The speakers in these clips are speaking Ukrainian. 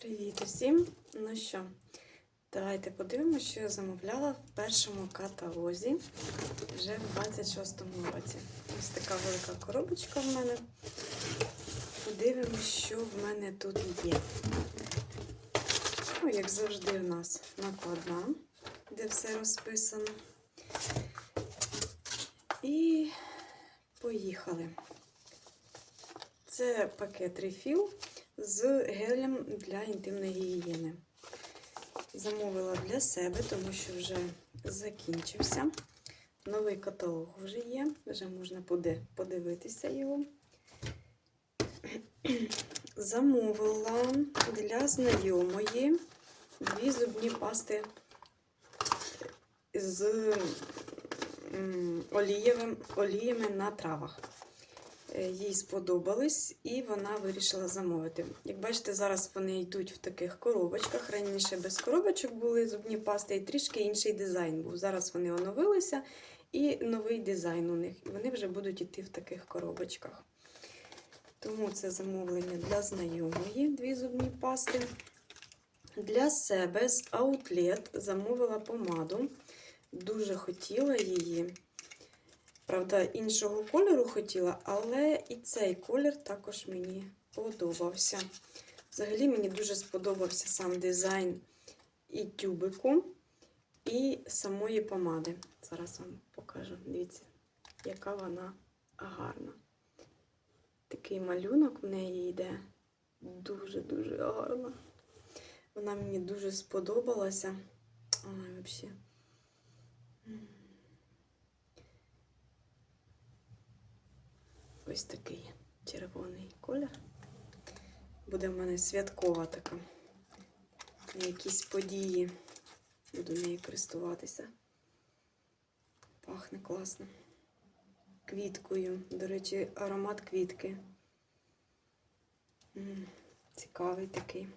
Привіт усім! Ну що, давайте подивимося, що я замовляла в першому каталозі вже в 26-му році. Ось така велика коробочка в мене. Подивимось, що в мене тут є. Ну, як завжди, у нас накладна, де все розписано. І поїхали. Це пакет рефіл з гелем для інтимної гігієни. Замовила для себе, тому що вже закінчився. Новий каталог вже є, вже можна подивитися його. Замовила для знайомої дві зубні пасти з олієвим, оліями на травах. Їй сподобались, і вона вирішила замовити. Як бачите, зараз вони йдуть в таких коробочках. Раніше без коробочок були зубні пасти, і трішки інший дизайн був. Зараз вони оновилися, і новий дизайн у них. І вони вже будуть йти в таких коробочках. Тому це замовлення для знайомої дві зубні пасти. Для себе з Outlet замовила помаду. Дуже хотіла її. Правда, іншого кольору хотіла, але і цей колір також мені подобався. Взагалі мені дуже сподобався сам дизайн і тюбику, і самої помади. Зараз вам покажу. Дивіться, яка вона гарна. Такий малюнок в неї йде. Дуже-дуже гарна. Вона мені дуже сподобалася. Ой, взагалі. Ось такий червоний колір. Буде в мене святкова така. На якісь події. Буду нею користуватися. Пахне класно. Квіткою. До речі, аромат квітки. М, Цікавий такий.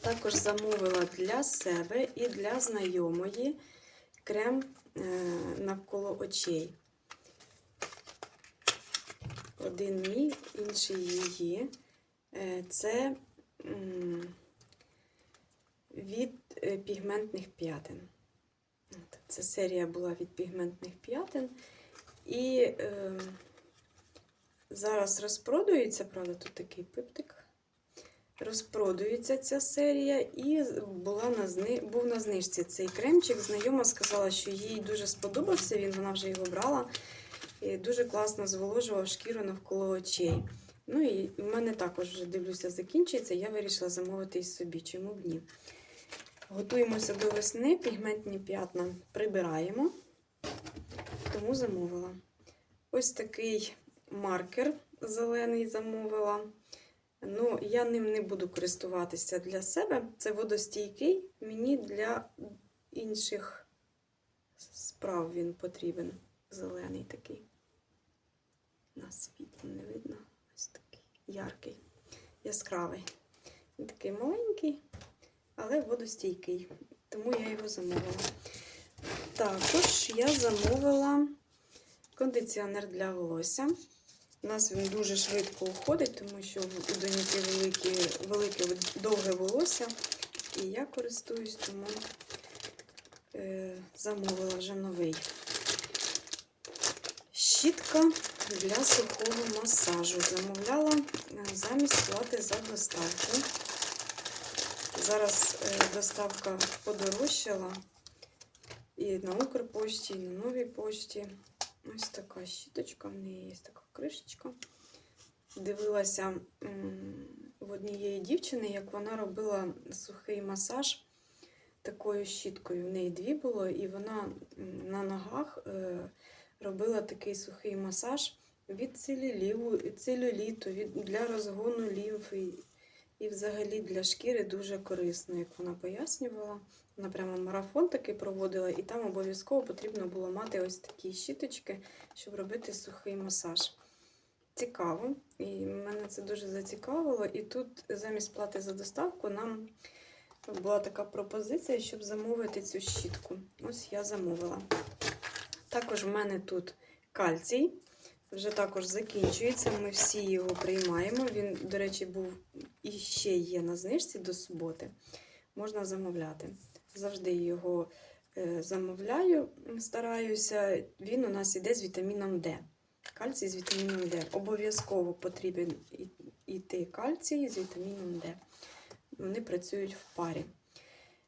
Також замовила для себе і для знайомої крем е, навколо очей. Один мій, інший її. Е, Це від е, пігментних п'ятин. Це серія була від пігментних п'ятин. І е, зараз розпродується, правда, тут такий пиптик. Розпродується ця серія, і була на зни... був на знижці цей кремчик. Знайома сказала, що їй дуже сподобався він, вона вже його брала. І дуже класно зволожував шкіру навколо очей. Ну і в мене також вже дивлюся, закінчується. Я вирішила замовити і собі, чому б ні. Готуємося до весни, пігментні п'ятна прибираємо, тому замовила. Ось такий маркер зелений замовила. Ну, я ним не буду користуватися для себе. Це водостійкий, мені для інших справ він потрібен. Зелений такий. На світло не видно. Ось такий яркий, яскравий. Він такий маленький, але водостійкий. Тому я його замовила. Також я замовила кондиціонер для волосся. У нас він дуже швидко уходить, тому що у доніки велике, велике довге волосся. І я користуюсь, тому е, замовила вже новий. Щітка для сухого масажу. Замовляла е, замість плати за доставку. Зараз е, доставка подорожчала і на Укрпошті, і на новій пошті. Ось така щіточка, в неї є така кришечка. Дивилася в однієї дівчини, як вона робила сухий масаж такою щіткою. В неї дві було, і вона на ногах е, робила такий сухий масаж від целюліту, від, для розгону лімфи. І взагалі для шкіри дуже корисно, як вона пояснювала. Вона прямо марафон такий проводила, і там обов'язково потрібно було мати ось такі щіточки, щоб робити сухий масаж. Цікаво, і мене це дуже зацікавило. І тут замість плати за доставку нам була така пропозиція, щоб замовити цю щітку. Ось я замовила. Також в мене тут кальцій. Вже також закінчується. Ми всі його приймаємо. Він, до речі, був і ще є на знижці до суботи. Можна замовляти. Завжди його е, замовляю, стараюся. Він у нас іде з вітаміном Д. Кальцій з вітаміном Д. Обов'язково потрібен іти кальцій з вітаміном Д. Вони працюють в парі.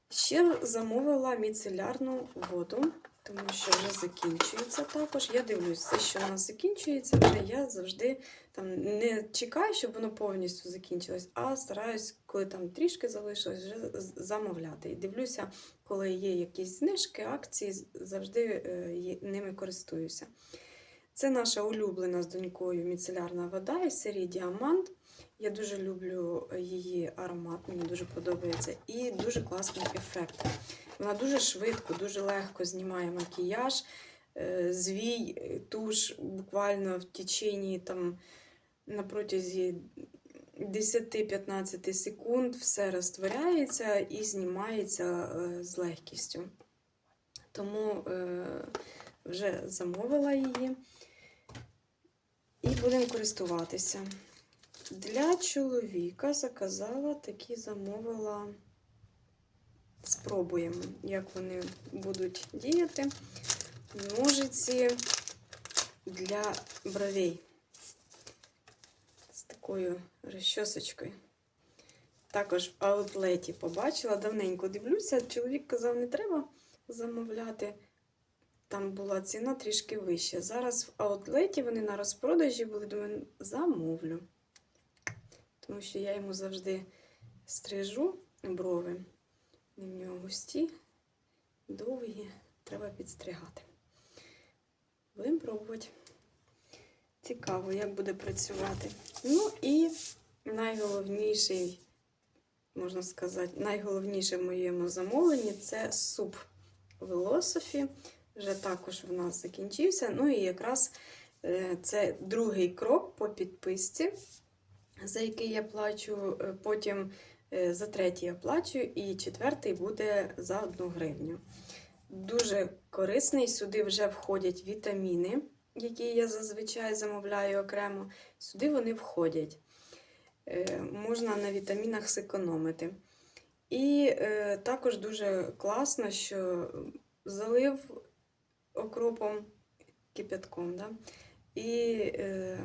Ще замовила міцелярну воду, тому що вже закінчується також. Я дивлюсь, все, що нас закінчується, вже я завжди там не чекаю, щоб воно повністю закінчилось, а стараюсь, коли там трішки залишилось, вже замовляти. І дивлюся, коли є якісь знижки, акції, завжди е, ними користуюся. Це наша улюблена з донькою міцелярна вода із серії Діамант. Я дуже люблю її аромат, мені дуже подобається. І дуже класний ефект. Вона дуже швидко, дуже легко знімає макіяж, е, звій, е, туш буквально в течение там на протязі 10-15 секунд все розтворяється і знімається е, з легкістю. Тому вже замовила її і будемо користуватися. Для чоловіка заказала такі замовила. Спробуємо, як вони будуть діяти. Ножиці для бровей з такою розчосочкою. Також в аутлеті побачила, давненько дивлюся. Чоловік казав, не треба замовляти. Там була ціна трішки вища. Зараз в аутлеті вони на розпродажі були, думаю, замовлю. Тому що я йому завжди стрижу брови. В нього густі, довгі, треба підстригати. Будемо пробувати. Цікаво, як буде працювати. Ну і найголовніший, можна сказати, найголовніше в моєму замовленні це суп Велософі. Вже також в нас закінчився. Ну і якраз е, це другий крок по підписці, за який я плачу. Е, Потім за третій я плачу, і четвертий буде за одну гривню. Дуже корисний. Сюди вже входять вітаміни, які я зазвичай замовляю окремо. Сюди вони входять. Е, Можна на вітамінах зекономити. І е, також дуже класно, що залив окропом кипятком. Да? І е,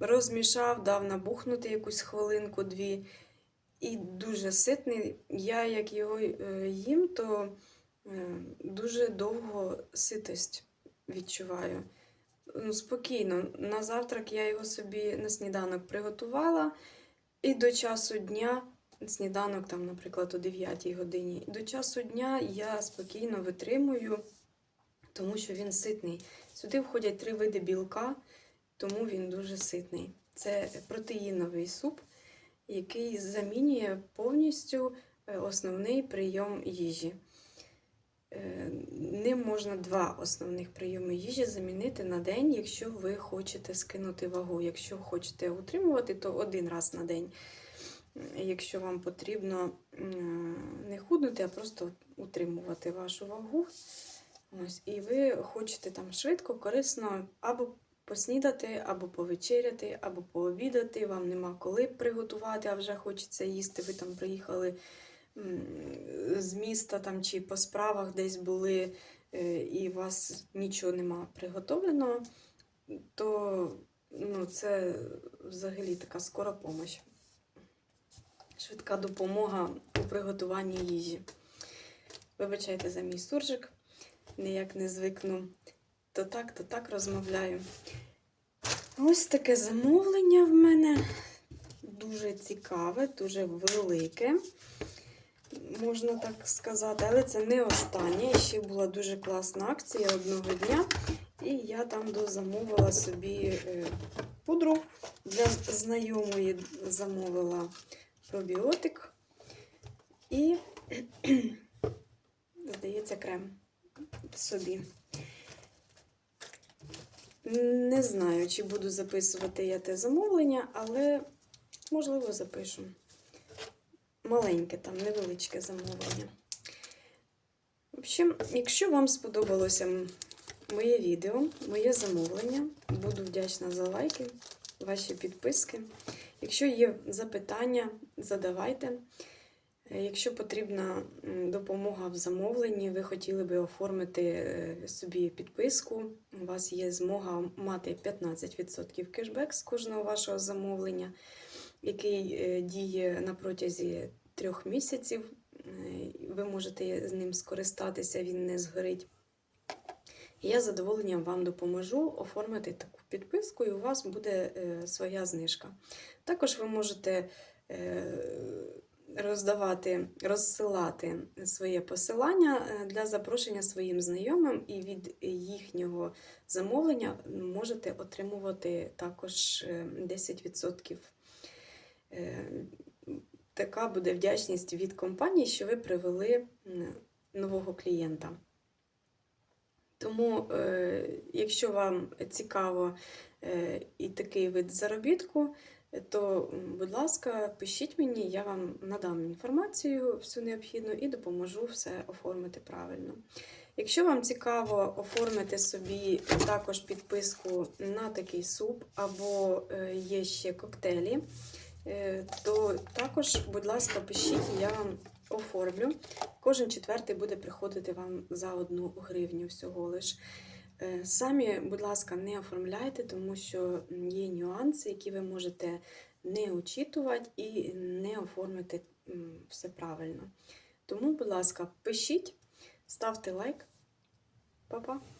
розмішав, дав набухнути якусь хвилинку-дві. І дуже ситний. Я як його е, їм, то е, дуже довго ситость відчуваю. Ну, спокійно. На завтрак я його собі на сніданок приготувала. І до часу дня, сніданок, там, наприклад, о 9 годині, до часу дня я спокійно витримую, тому що він ситний. Сюди входять три види білка, тому він дуже ситний. Це протеїновий суп, який замінює повністю е, основний прийом їжі. Е, Ним можна два основних прийоми їжі замінити на день, якщо ви хочете скинути вагу. Якщо хочете утримувати, то один раз на день. Якщо вам потрібно не худнути, а просто утримувати вашу вагу. Ось, і ви хочете там швидко, корисно або поснідати, або повечеряти, або пообідати. Вам нема коли приготувати, а вже хочеться їсти. Ви там приїхали з міста там, чи по справах десь були, е, і у вас нічого нема приготовленого, то ну, це взагалі така скора помощь. Швидка допомога у приготуванні їжі. Вибачайте за мій суржик, ніяк не звикну. То так, то так розмовляю. Ось таке замовлення в мене дуже цікаве, дуже велике, можна так сказати, але це не останнє. Ще була дуже класна акція одного дня. І я там дозамовила собі е, пудру для знайомої замовила пробіотик і, здається, крем собі. Не знаю, чи буду записувати я те замовлення, але можливо запишу. Маленьке там, невеличке замовлення. В общем, якщо вам сподобалося моє відео, моє замовлення, буду вдячна за лайки, ваші підписки. Якщо є запитання, задавайте. Е, Якщо потрібна допомога в замовленні, ви хотіли би оформити е, собі підписку, у вас є змога мати 15% кешбек з кожного вашого замовлення, який е, діє на протязі трьох місяців. Ви можете з ним скористатися, він не згорить. Я з задоволенням вам допоможу оформити таку підписку, і у вас буде своя знижка. Також ви можете роздавати, розсилати своє посилання е, для запрошення своїм знайомим, і від їхнього замовлення можете отримувати також е, 10%. Е, Така буде вдячність від компанії, що ви привели нового клієнта. Тому, е, якщо вам цікаво е, і такий вид заробітку, е, то, будь ласка, пишіть мені, я вам надам інформацію всю необхідну і допоможу все оформити правильно. Якщо вам цікаво оформити собі також підписку на такий суп, або е, є ще коктейлі, е, то також, будь ласка, пишіть, я вам оформлю. Кожен четвертий буде приходити вам за одну гривню всього лиш. Е, Самі, будь ласка, не оформляйте, тому що є нюанси, які ви можете не очитувати і не оформити все правильно. Тому, будь ласка, пишіть, ставте лайк. Па-па!